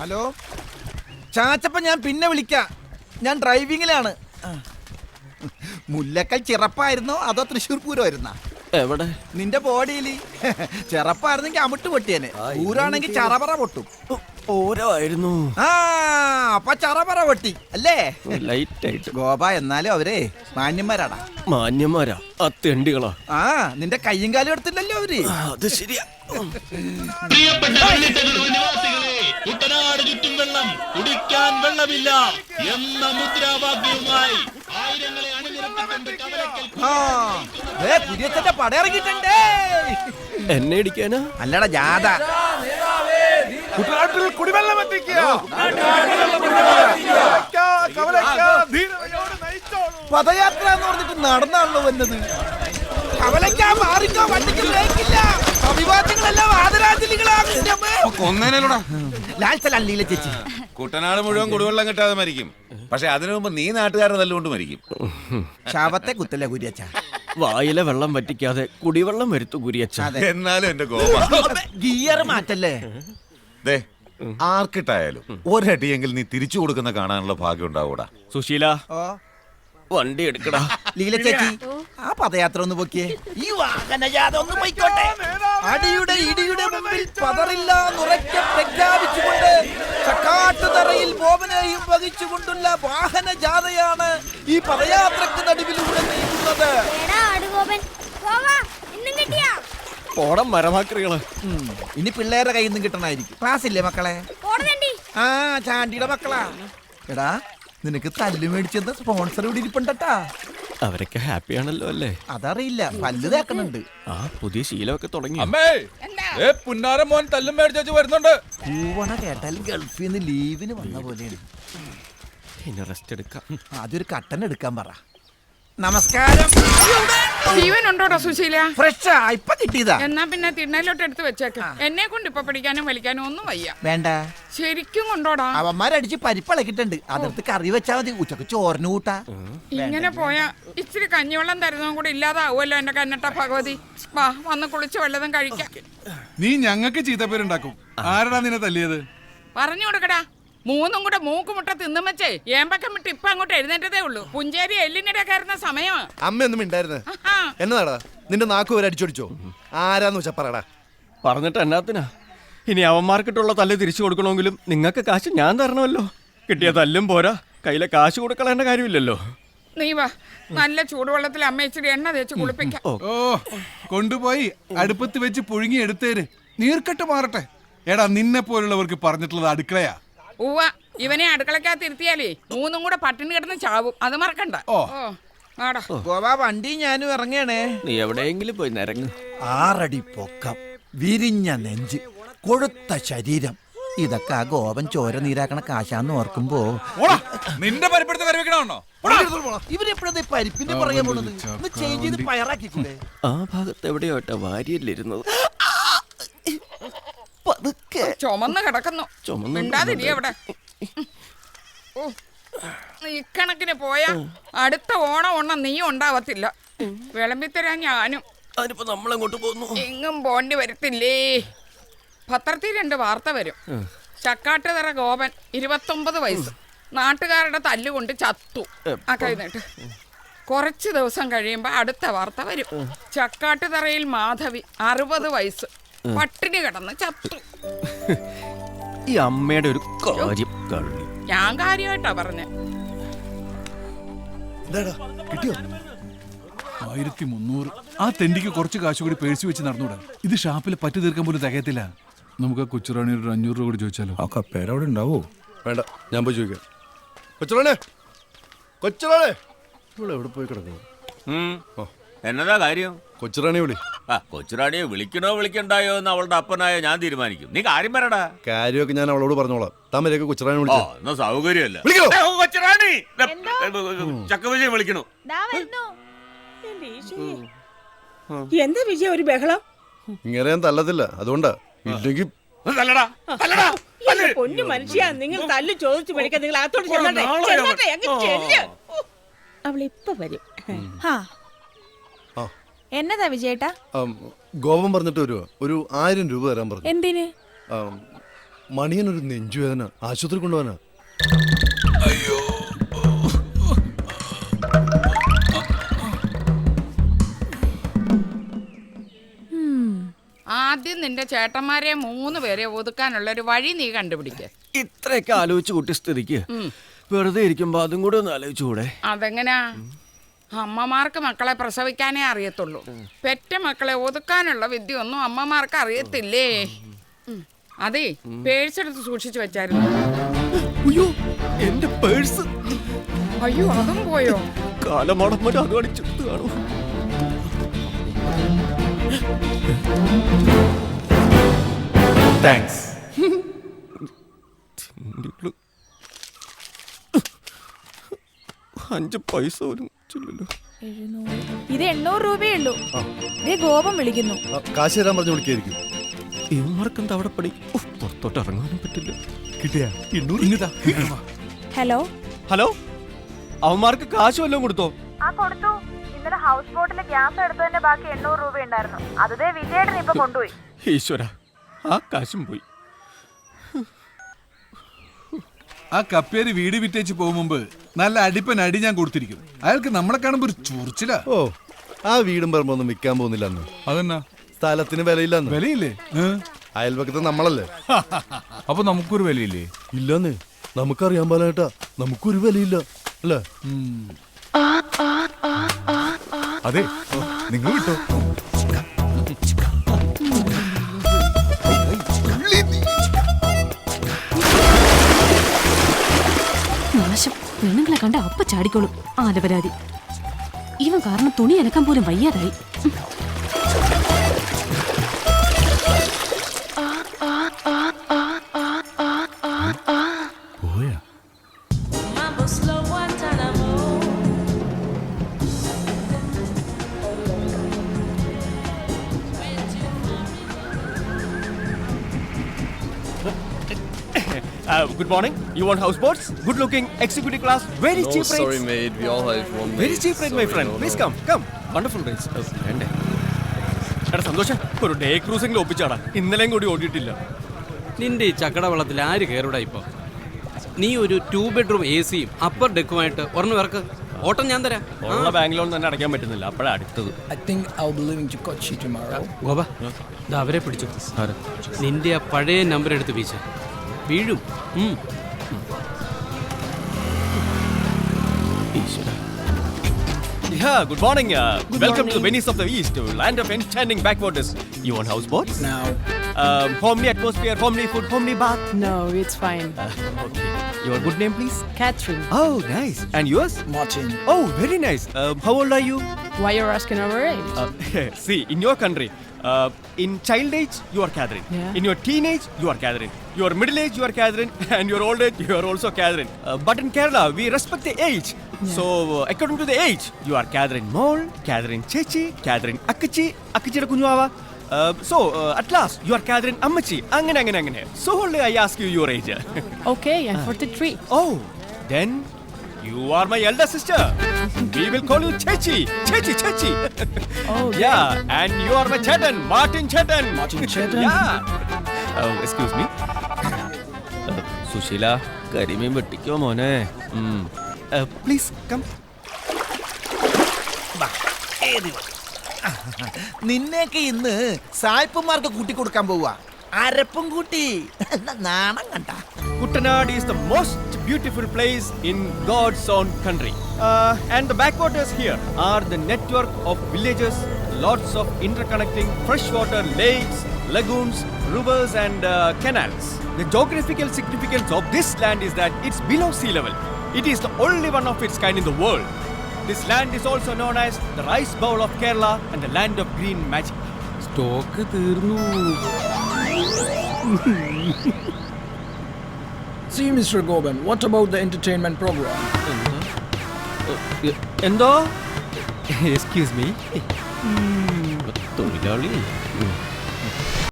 Hello? ചാച്ചപ്പ ഞാൻ പിന്നെ വിളിക്കാം. ഞാൻ ഡ്രൈവിങ്ങിലാണ്. മുല്ലക്കൽ ചിറപ്പായിരുന്നോ? അതോ തൃശ്ശൂർ പൂരമായിരുന്ന? എവിടെ? നിന്റെ ബോഡിയിൽ ചെറപ്പായിരുന്നെങ്കിൽ അമിട്ട് പൊട്ടിയനെ. പൂരാണെങ്കിൽ ചറപറ പൊട്ടും. ഓരോ ആയിരുന്നു ആ അപ്പൊ ചറപറ പൊട്ടി അല്ലേ? ലൈറ്റ് ആയിട്ട് ഗോപ എന്നാലും അവരെ മാന്യന്മാരാടാ. മാന്യന്മാരാ? ആ ആ നിന്റെ കയ്യും കാലും എടുത്തില്ലല്ലോ അവർ. അത് ശരിയാ. പ്രിയപ്പെട്ട കുട്ടനാട് ചുറ്റും വെള്ളം കുടിക്കാൻ വെള്ളമില്ല എന്ന മുദ്രാവാക്യവുമായി ആയിരങ്ങളെ അണിനിരത്തിക്കൊണ്ട് എന്നെ ഇടിക്കാനാ? അല്ലടാ ജാഥ. കുട്ടനാട്ടിൽ കുടിവെള്ളം പദയാത്ര എന്ന് പറഞ്ഞിട്ട് നടന്നാണല്ലോ വന്നത്. കവലയ്ക്കാ മാറിക്കോ വണ്ടിക്ക് ബ്രേക്കില്ല. അഭിവാദ്യങ്ങളെല്ലാം ആദരാഞ്ജലികളാകും കൊന്നേനല്ലോടാ. ലാൽ സലാം ലീല ചേച്ചി. കുട്ടനാട് മുഴുവൻ കുടിവെള്ളം കിട്ടാതെ മരിക്കും. പക്ഷെ അതിനു മുമ്പ് നീ നാട്ടുകാരെ തല്ലുകൊണ്ട് മരിക്കും. ശാപത്തെ കുത്തല്ല കുര്യച്ച? വായിലെ വെള്ളം വറ്റിക്കാതെ കുടിവെള്ളം വരുത്തു കുരിയച്ച. എന്നാലും എന്റെ ഗോപ ഗിയർ മാറ്റല്ലേ? ദേ ആർക്കിട്ടായാലും ഒരടിയെങ്കിൽ നീ തിരിച്ചു കൊടുക്കുന്ന കാണാനുള്ള ഭാഗ്യം ഉണ്ടാവൂടാ. സുശീല ഓ. വണ്ടി എടുക്കടാ. ലീല ചേച്ചി ആ പദയാത്ര ഒന്ന് പൊക്കിയേ. ഈ വാഹനജാഥ ഒന്ന് പൊയ്ക്കോട്ടെ. അടിയുടെ ഇടിയുടെ മുമ്പിൽ പതറില്ല എന്നുറക്കെ പ്രഖ്യാപിച്ചുകൊണ്ട് ചക്കാട്ടുതറയിൽ ബോബനെയും വഹിച്ചുകൊണ്ടുള്ള വാഹനജാഥയാണ് ഈ പദയാത്രക്ക് നടുവിലൂടെ നീങ്ങുന്നത്. ഓടം പോവാ ഇന്നും കിട്ടിയാ? പോടം മരമാക്രികൾ. ഇനി പിള്ളേരുടെ കയ്യിൽ നിന്ന് കിട്ടണായിരിക്കും ക്ലാസ് ഇല്ലേ മക്കളെ? ഓടതണ്ടി ആ ചാണ്ടിയുടെ മക്കളാ. എടാ നിനക്ക് തല്ല് മേടിച്ചത് സ്പോൺസർ ഇവിടെ ഇരിപ്പുണ്ടട്ടാ. അവരൊക്കെ ഹാപ്പി ആണല്ലോ അല്ലേ? അതറിയില്ല. പല്ല് തേക്കണുണ്ട്. ആ പുതിയ ശീലമൊക്കെ തുടങ്ങി. അമ്മേ ഏ പുന്നാരം മോൻ തല്ലും മേടിച്ചു വരുന്നുണ്ട്. പൂവണ കേട്ടാലും ഗൾഫിൽ നിന്ന് ലീവിന് വന്ന പോലെയാണ്. ഇനി റെസ്റ്റ് എടുക്കാം. അതൊരു കട്ടൻ എടുക്കാൻ പറ. നമസ്കാരം. ജീവൻ ഉണ്ടോടാ സുശീല ഫ്രഷാ ഇപ്പൊ കിട്ടിയതാ. എന്നാ പിന്നെ തിണ്ണയിലോട്ട് എടുത്ത് വെച്ചേക്കാം. എന്നെ കൊണ്ട് ഇപ്പൊ പിടിക്കാനും വലിക്കാനും ഒന്നും വയ്യ. വേണ്ട. ശരിക്കും കൊണ്ടോടാ. അവന്മാരടിച്ച് പരിപ്പിളക്കിട്ടുണ്ട് അതിർത്ത് കറി വെച്ചാ മതി. ഉച്ചയ്ക്ക് ചോറിന് കൂട്ടാ. ഇങ്ങനെ പോയാ ഇച്ചിരി കഞ്ഞിവെള്ളം തരുന്നതും കൂടെ ഇല്ലാതാവുമല്ലോ എന്റെ കന്നട്ട ഭഗവതി. വാ വന്ന് കുളിച്ച് വല്ലതും കഴിക്കാം. നീ ഞങ്ങൾക്ക് ചീത്തപ്പേരുണ്ടാക്കും. ആരടാ നിന്നെ തല്ലിയത്? പറഞ്ഞു കൊടുക്കടാ. മൂന്നും കൂടെ മൂക്കുമുട്ട തിന്നുമച്ചേ വെച്ചേ. ഏമ്പക്കം വിട്ട് ഇപ്പൊ അങ്ങോട്ട് എഴുന്നേറ്റതേ ഉള്ളൂ. പുഞ്ചേരി എല്ലിനിടെ കയറുന്ന സമയമാ അമ്മയൊന്നും ഉണ്ടായിരുന്നേ. എന്നതാടാ? നിന്റെ നാക്കു വരെ അടിച്ചോടിച്ചോ? ആരാന്ന് വെച്ചാ പറയടാ. പറഞ്ഞിട്ട് എന്നാത്തിനാ? ഇനി അവന്മാർക്കിട്ടുള്ള തല്ല് തിരിച്ചു കൊടുക്കണമെങ്കിലും നിങ്ങൾക്ക് കാശ് ഞാൻ തരണമല്ലോ. കിട്ടിയ തല്ലും പോരാ. കയ്യിലെ കാശ് കൊടുക്കളേണ്ട കാര്യമില്ലല്ലോ. നീ വാ. നല്ല ചൂടുവെള്ളത്തിൽ അമ്മ ഇച്ചിരി എണ്ണ തേച്ച് കുളിപ്പിക്കാം. ഓ കൊണ്ടുപോയി അടുപ്പത്ത് വെച്ച് പുഴുങ്ങി എടുത്തേര്. നീർക്കെട്ട് മാറട്ടെ. എടാ നിന്നെ പോലുള്ളവർക്ക് പറഞ്ഞിട്ടുള്ളത് അടുക്കളയാ. ഉവ്വ ഇവനെ അടുക്കളക്കകത്ത് ഇരുത്തിയാലേ മൂന്നും കൂടെ പട്ടിണി കിടന്ന് ചാവും. അത് മറക്കണ്ട. ഓ. ആടാ ഗോവാ വണ്ടി ഞാനും ഇറങ്ങണേ. നീ എവിടെയെങ്കിലും പോയി നിരങ്ങ്. ആറടി പൊക്കം വിരിഞ്ഞ നെഞ്ച് കൊഴുത്ത ശരീരം. ഇതൊക്കെ ആ ഗോപൻ ചോര നീരാക്കണ കാശാന്ന് ഓർക്കുമ്പോ ഓടാ നിന്റെ പരിപ്പെടുത്ത് കറി വെക്കണോ ഇവരെപ്പോഴത്തെ പരിപ്പിന്റെ പറയാൻ ചേഞ്ച് ചെയ്ത് പയറാക്കിക്കൂടെ? ആ ഭാഗത്ത് എവിടെയോട്ടെ വാരിയല്ലിരുന്നത്. ചുമന്ന് കിടക്കുന്നു. മിണ്ടാതിരി അവിടെ. ഇക്കണക്കിന് പോയാ അടുത്ത ഓണം ഒണ്ണം നീ ഉണ്ടാവത്തില്ല. വിളമ്പിത്തരാ ഞാനും. എങ്ങും പോണ്ടി വരത്തില്ലേ? പത്രത്തിൽ രണ്ട് വാർത്ത വരും. ചക്കാട്ടുതറ ഗോപൻ ഇരുപത്തൊമ്പത് വയസ്സ്. നാട്ടുകാരുടെ തല്ലുകൊണ്ട് ചത്തു. ആ കഴിഞ്ഞിട്ട് കുറച്ച് ദിവസം കഴിയുമ്പോ അടുത്ത വാർത്ത വരും. ചക്കാട്ടുതറയിൽ മാധവി അറുപത് വയസ്സ്. പട്ടിണി കിടന്ന് ചത്തു. ഈ അമ്മയുടെ ഒരു കാര്യം കള്ളി ഞാൻ കാര്യമായിട്ടാ പറഞ്ഞ. എന്താടാ? കിട്ടിയോ? ആയിരത്തി മുന്നൂറ്. ആ തെണ്ടിക്ക് കുറച്ച് കാശ് കൂടി പേഴ്സ് വെച്ച് നടന്നുകൂടാ ഇത് ഷാപ്പിൽ പറ്റി തീർക്കാൻ പോലും തികയത്തില്ല. നമുക്ക് ആ കൊച്ചുറാണി ഒരു അഞ്ഞൂറ് രൂപ കൂടി ചോദിച്ചാലോ? ആ കപ്പേരവിടെ ഉണ്ടാവോ? വേണ്ട ഞാൻ പോയി ചോദിക്കാം. കൊച്ചുറാണേ കൊച്ചുറാണേ. ഇവിടെ എവിടെ പോയി കിടക്കുന്നു? എന്നതാ കാര്യം? കൊച്ചുറാണി വിളി. ആ കൊച്ചുറാണിയെ വിളിക്കണോ വിളിക്കണ്ടായോ എന്ന് അവളുടെ അപ്പനായ ഞാൻ തീരുമാനിക്കും. നീ കാര്യം പറയടാ. കാര്യമൊക്കെ ഞാൻ അവളോട് പറഞ്ഞോളാം. താമരയൊക്കെ കൊച്ചുറാണി ഓ വിളിച്ചു? എന്നാ സൗകര്യമല്ല. വിളിക്കോ? ഏ, ഓ, കൊച്ചുറാണി! ദേ, ചക്കവിജയം വിളിക്കണു? ദാ വരുന്നു എന്താ വിജയ ഒരു ബഹളം? ഇങ്ങനെ ഞാൻ തല്ലത്തില്ല. അതുകൊണ്ടാ. ഇല്ലെങ്കിൽ തല്ലടാ തല്ലടാ. എന്റെ പൊന്നു മനുഷ്യ നിങ്ങൾ തല്ല് ചോദിച്ചു മേടിക്കാൻ നിങ്ങൾ അകത്തോട്ട് ചെല്ലട്ടെ ചെല്ലട്ടെ അങ്ങ് ചെല്ല്. അവൾ ഇപ്പൊ വരും. ഹാ ആ. എന്നതാ വിജയേട്ടാ? ആം, ഗോപം പറഞ്ഞിട്ട് വരുവോ? ഒരു ആയിരം രൂപ തരാൻ പറഞ്ഞു. എന്തിന്? ആം, ഒരു നെഞ്ചുവേദന ആശുപത്രി കൊണ്ടുപോകാനാ. ആദ്യം നിന്റെ ചേട്ടന്മാരെ മൂന്ന് പേരെ ഒതുക്കാനുള്ള ഒരു വഴി നീ കണ്ടുപിടിക്ക. ഇത്രയൊക്കെ ആലോചിച്ച് കുട്ടി സ്ഥിതിക്ക്. വെറുതെ ഇരിക്കുമ്പോ അതും കൂടെ ഒന്ന് ആലോചിച്ചുകൂടെ? അതെങ്ങനാ? അമ്മമാർക്ക് മക്കളെ പ്രസവിക്കാനേ അറിയത്തുള്ളൂ. പെറ്റ മക്കളെ ഒതുക്കാനുള്ള വിദ്യ ഒന്നും അമ്മമാർക്ക് അറിയത്തില്ലേ. അതെ പേഴ്സ് എടുത്ത് സൂക്ഷിച്ചു വെച്ചായിരുന്നു. അയ്യോ എന്റെ പേഴ്സ്. അയ്യോ അതും പോയോ? കാലമാടം വരെ അത് അടിച്ചെടുത്ത് കാണും. താങ്ക്സ് അഞ്ച് പൈസ ചില്ലല്ലോ ഇത് എണ്ണൂറ് രൂപയേ ഉള്ളൂ. ദേ ഗോപം വിളിക്കുന്നു. കാശ് തരാൻ പറഞ്ഞു വിളിക്കായിരിക്കും. ഇവന്മാർക്കും തവടപ്പടി ഉഫ്, പുറത്തോട്ട് ഇറങ്ങാനും പറ്റില്ല. കിട്ടിയാ? ഇങ്ങതാ ഹലോ? ഹലോ? അവന്മാർക്ക് കാശ് വല്ലതും കൊടുത്തോ? ആ കൊടുത്തു. ഇന്നലെ ഹൗസ് ബോട്ടിലെ ഗ്യാസ് എടുത്തതിന്റെ ബാക്കി എണ്ണൂറ് രൂപ ഉണ്ടായിരുന്നു. അതേ വിജയേട്ടൻ ഇപ്പൊ കൊണ്ടുപോയി. ഈശ്വര ആ കാശും പോയി. ആ കപ്പേര് വീട് വിറ്റേച്ച് പോകും മുമ്പ് നല്ല അടിപ്പൻ അടി ഞാൻ കൊടുത്തിരിക്കും അയാൾക്ക് നമ്മളെ കാണുമ്പോ ഒരു ചൊറിച്ചില. ഓ ആ വീടും പറമ്പൊന്നും വിൽക്കാൻ പോകുന്നില്ല അന്ന്. അതെന്നാ? സ്ഥലത്തിന് വിലയില്ലെന്ന് വിലയില്ലേ? അയൽപക്കത്ത് നമ്മളല്ലേ? അപ്പൊ നമുക്കൊരു വിലയില്ലേ? ഇല്ലെന്ന് നമുക്കറിയാൻ പാലേട്ടാ നമുക്കൊരു വിലയില്ല. അല്ലേ? അതെ. നിങ്ങൾ വിട്ടോ? പെണ്ണുങ്ങളെ കണ്ട അപ്പ ചാടിക്കോളും. ആലപരാതി. ഇവൻ കാരണം തുണി അലക്കാൻ പോലും വയ്യാതായി. Good morning you Good house boats good looking executive class very rates. Sorry, mate. We all have one very cheap rate my friend no. Come come wonderful rates വേണ്ടേ എടാ സന്തോഷം. ഒരു ഡേ ക്രൂസിംഗിൽ ഒപ്പിച്ചാടാ. ഇന്നലെയും കൂടി ഓടിയിട്ടില്ല. നിന്റെ ഈ ചക്കട വെള്ളത്തിൽ ആര് കയറുടാ ഇപ്പൊ? നീ ഒരു ടൂ ബെഡ്റൂം എ സിയും അപ്പർ ഡെക്കുമായിട്ട് ഒരെണ്ണം ഇറക്ക്. ഓട്ടം ഞാൻ തരാം. ഉള്ള ബാങ്ക് ലോൺ തന്നെ അടയ്ക്കാൻ പറ്റുന്നില്ല. അപ്പോഴാണ് അടുത്തത്. ഗോപ ദാ അവരെ പിടിച്ചു. നിന്റെ ആ പഴയ നമ്പർ എടുത്ത് വീശ. വീഴും Yeah, good morning. Uh, welcome to the Venice of the East, land of enchanting backwaters. You want houseboats? No. Um, homely atmosphere, homely food, homely bath. No, it's fine. okay. Your good name, please? Catherine, Oh, nice. And yours? Martin. Oh, very nice. Um, how old are you? why you're asking our age? Uh, see, in your country, uh, in child age, you are Catherine. Yeah. In your teenage, you are Catherine. Your middle age, you are Catherine. And your old age, you are also Catherine. Uh, but in Kerala, we respect the age. So, uh, according to the age, you are Catherine Mole, Catherine Chechi, Catherine Akachi, Akachi Kunyava. Uh, so, uh, at last, you are Catherine Ammachi. Angane, angane, angane. So only I ask you your age. Okay, I'm 43. oh, then you are my elder sister. We will call you Chechi. Chechi, Chechi. Oh, Yeah, and you are my Chetan, Martin Chetan. Martin Chetan? yeah. Oh, excuse me. Uh, Susheela കരിമീൻ വെട്ടിക്കോ മോനെ please come നിന്നെയൊക്കെ ഇന്ന് സായിപ്പന്മാർക്ക് കൂട്ടി കൊടുക്കാൻ പോവാ അരപ്പും കൂട്ടി നാണം കണ്ട Kuttanad is the most beautiful place in God's own country. Uh, and the backwaters here are the network of villages, lots of interconnecting freshwater lakes, lagoons, rivers, and uh, canals. The geographical significance of this land is that it's below sea level. It is the only one of its kind in the world. This land is also known as the rice bowl of Kerala and the land of green magic. Stock തീർന്നു See, Mr. Goban, what about the entertainment program? എന്തോ excuse me തൊഴിലാളി